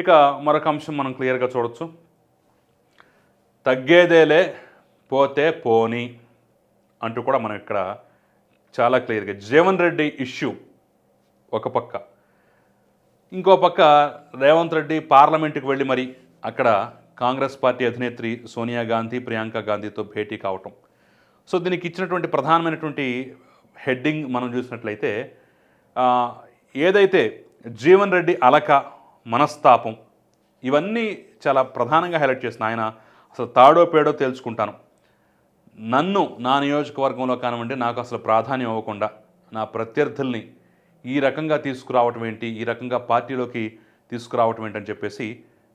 ఇక మరొక అంశం మనం క్లియర్గా చూడొచ్చు. తగ్గేదేలే పోతే పోని అంటూ కూడా మనం ఇక్కడ చాలా క్లియర్గా జీవన్ రెడ్డి ఇష్యూ ఒక పక్క. ఇంకో పక్క రేవంత్ రెడ్డి పార్లమెంటుకు వెళ్ళి మరి అక్కడ కాంగ్రెస్ పార్టీ అధినేత్రి సోనియా గాంధీ ప్రియాంక గాంధీతో భేటీ కావటం. సో దీనికి ఇచ్చినటువంటి ప్రధానమైనటువంటి హెడ్డింగ్ మనం చూసినట్లయితే ఏదైతే జీవన్ రెడ్డి అలక మనస్తాపం. ఇవన్నీ చాలా ప్రధానంగా హైలైట్ చేసిన ఆయన అసలు తాడో పేడో తేల్చుకుంటాను. నన్ను నా నియోజకవర్గంలో కానివ్వండి నాకు అసలు ప్రాధాన్యం ఇవ్వకుండా నా ప్రత్యర్థుల్ని ఈ రకంగా తీసుకురావటం ఏంటి ఈ రకంగా పార్టీలోకి తీసుకురావటం ఏంటని అని చెప్పేసి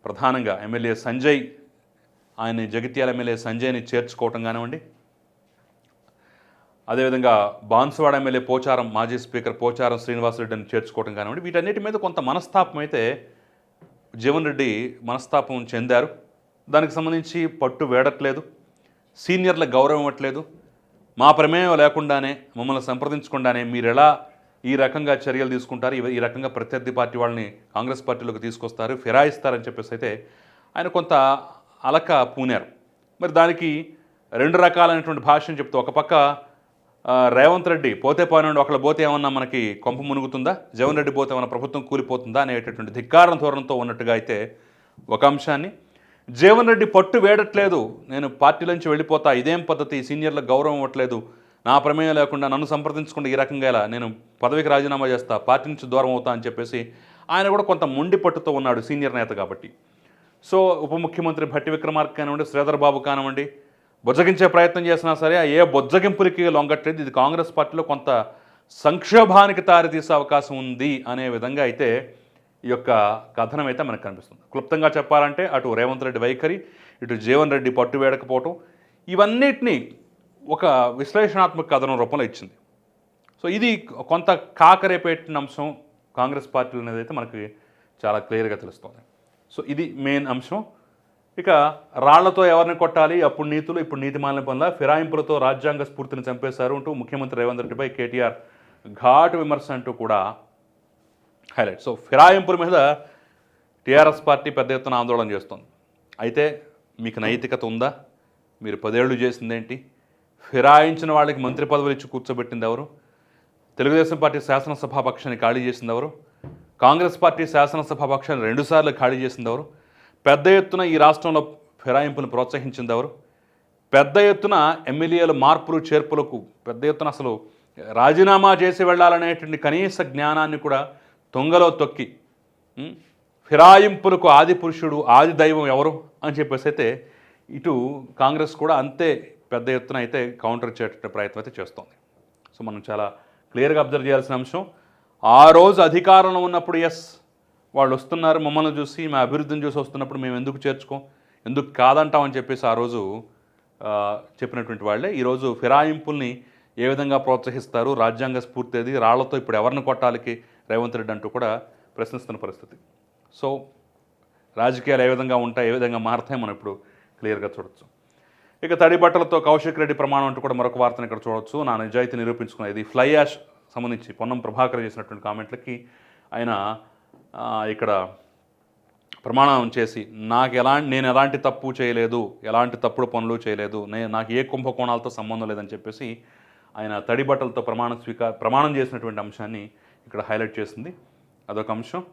ప్రధానంగా ఎమ్మెల్యే సంజయ్ ఆయన జగిత్యాల ఎమ్మెల్యే సంజయ్ని చేర్చుకోవటం కానివ్వండి అదేవిధంగా బాన్సువాడ ఎమ్మెల్యే పోచారం మాజీ స్పీకర్ పోచారం శ్రీనివాసరెడ్డిని చేర్చుకోవటం కానివ్వండి వీటన్నిటి మీద కొంత మనస్తాపం అయితే జీవన్ రెడ్డి మనస్తాపం చెందారు. దానికి సంబంధించి పట్టు వేడట్లేదు. సీనియర్ల గౌరవం ఇవ్వట్లేదు. మా ప్రమేయం లేకుండానే మమ్మల్ని సంప్రదించకుండానే మీరు ఎలా ఈ రకంగా చర్యలు తీసుకుంటారు? ఈ రకంగా ప్రత్యర్థి పార్టీ వాళ్ళని కాంగ్రెస్ పార్టీలోకి తీసుకొస్తారు ఫిరాయిస్తారని చెప్పేసి అయితే ఆయన కొంత అలక పూనారు. మరి దానికి రెండు రకాలైనటువంటి భాషను చెప్తూ ఒక పక్క రేవంత్ రెడ్డి పోతే పోయినండి ఒకళ్ళు పోతే ఏమన్నా మనకి కొంప మునుగుతుందా? జగన్ రెడ్డి పోతే ఏమన్నా ప్రభుత్వం కూలిపోతుందా అనేటటువంటి ధిక్కారం ధోరణితో ఉన్నట్టుగా అయితే ఒక అంశాన్ని జీవన్ రెడ్డి పట్టు వేడట్లేదు నేను పార్టీలోంచి వెళ్ళిపోతా ఇదేం పద్ధతి? సీనియర్లకు గౌరవం ఇవ్వట్లేదు నా ప్రమేయం లేకుండా నన్ను సంప్రదించకుండా ఈ రకంగా ఇలా నేను పదవికి రాజీనామా చేస్తా పార్టీ నుంచి దూరం అవుతా అని చెప్పేసి ఆయన కూడా కొంత మొండి పట్టుతో ఉన్నాడు సీనియర్ నేత కాబట్టి. సో ఉప ముఖ్యమంత్రి భట్టి విక్రమార్క కానివ్వండి శ్రీధర్ బాబు కానివ్వండి బుజ్జగించే ప్రయత్నం చేసినా సరే ఏ బుజ్జగింపులకి లొంగట్లేదు. ఇది కాంగ్రెస్ పార్టీలో కొంత సంక్షోభానికి తారితీసే అవకాశం ఉంది అనే విధంగా అయితే ఈ యొక్క కథనం అయితే మనకు కనిపిస్తుంది. క్లుప్తంగా చెప్పాలంటే అటు రేవంత్ రెడ్డి వైఖరి ఇటు జీవన్ రెడ్డి పట్టు వేడకపోవటం ఇవన్నిటినీ ఒక విశ్లేషణాత్మక కథనం రూపంలో ఇచ్చింది. సో ఇది కొంత కాకరేపెట్టిన అంశం కాంగ్రెస్ పార్టీలు అనేది అయితే మనకి చాలా క్లియర్గా తెలుస్తుంది. సో ఇది మెయిన్ అంశం. ఇక రాళ్ళతో ఎవరిని కొట్టాలి? అప్పుడు నీతులు ఇప్పుడు నీతి మాలిన పనుల? ఫిరాయింపులతో రాజ్యాంగ స్ఫూర్తిని చంపేశారు అంటూ ముఖ్యమంత్రి రేవంత్ రెడ్డిపై కేటీఆర్ ఘాటు విమర్శ అంటూ కూడా హైలైట్. సో ఫిరాయింపుల మీద టీఆర్ఎస్ పార్టీ పెద్ద ఎత్తున ఆందోళన చేస్తోంది. అయితే మీకు నైతికత ఉందా? మీరు పదేళ్ళు చేసిందేంటి? ఫిరాయించిన వాళ్ళకి మంత్రి పదవులు ఇచ్చి కూర్చోబెట్టింది ఎవరు? తెలుగుదేశం పార్టీ శాసనసభా పక్షాన్ని ఖాళీ చేసింది ఎవరు? కాంగ్రెస్ పార్టీ శాసనసభాపక్షాన్ని రెండుసార్లు ఖాళీ చేసింది ఎవరు? పెద్ద ఎత్తున ఈ రాష్ట్రంలో ఫిరాయింపును ప్రోత్సహించింది ఎవరు? పెద్ద ఎత్తున ఎమ్మెల్యేల మార్పులు చేర్పులకు పెద్ద ఎత్తున అసలు రాజీనామా చేసి వెళ్ళాలనేటువంటి కనీస జ్ఞానాన్ని కూడా తొంగలో తొక్కి ఫిరాయింపులకు ఆది పురుషుడు ఆది దైవం ఎవరు అని చెప్పేసి అయితే ఇటు కాంగ్రెస్ కూడా అంతే పెద్ద ఎత్తున అయితే కౌంటర్ ఇచ్చేట ప్రయత్నం అయితే చేస్తోంది. సో మనం చాలా క్లియర్గా అబ్జర్వ్ చేయాల్సిన అంశం. ఆ రోజు అధికారంలో ఉన్నప్పుడు ఎస్ వాళ్ళు వస్తున్నారు మమ్మల్ని చూసి మా అభివృద్ధిని చూసి వస్తున్నప్పుడు మేము ఎందుకు చేర్చుకోం ఎందుకు కాదంటామని చెప్పేసి ఆ రోజు చెప్పినటువంటి వాళ్ళే. ఈరోజు ఫిరాయింపుల్ని ఏ విధంగా ప్రోత్సహిస్తారు రాజ్యాంగ స్ఫూర్తి అది రాళ్ళతో ఇప్పుడు ఎవరిని కొట్టాలికి రేవంత్ రెడ్డి అంటూ కూడా ప్రశ్నిస్తున్న పరిస్థితి. సో రాజకీయాలు ఏ విధంగా ఉంటాయి ఏ విధంగా మారుతాయి మనం ఇప్పుడు క్లియర్గా చూడొచ్చు. ఇక తడి బట్టలతో కౌశిక్ రెడ్డి ప్రమాణం అంటూ కూడా మరొక వార్తను ఇక్కడ చూడొచ్చు. నా నిజాయితీ నిరూపించుకున్నది ఫ్లై యాష్ సంబంధించి పొన్నం ప్రభాకర్ చేసినటువంటి కామెంట్లకి ఆయన ఇక్కడ ప్రమాణం చేసి నాకు ఎలాంటి నేను ఎలాంటి తప్పు చేయలేదు ఎలాంటి తప్పుడు పనులు చేయలేదు నేను నాకు ఏ కుంభకోణాలతో సంబంధం లేదని చెప్పేసి ఆయన తడి బట్టలతో ప్రమాణ స్వీకార ప్రమాణం చేసినటువంటి అంశాన్ని ఇక్కడ హైలైట్ చేసింది. అదొక అంశం.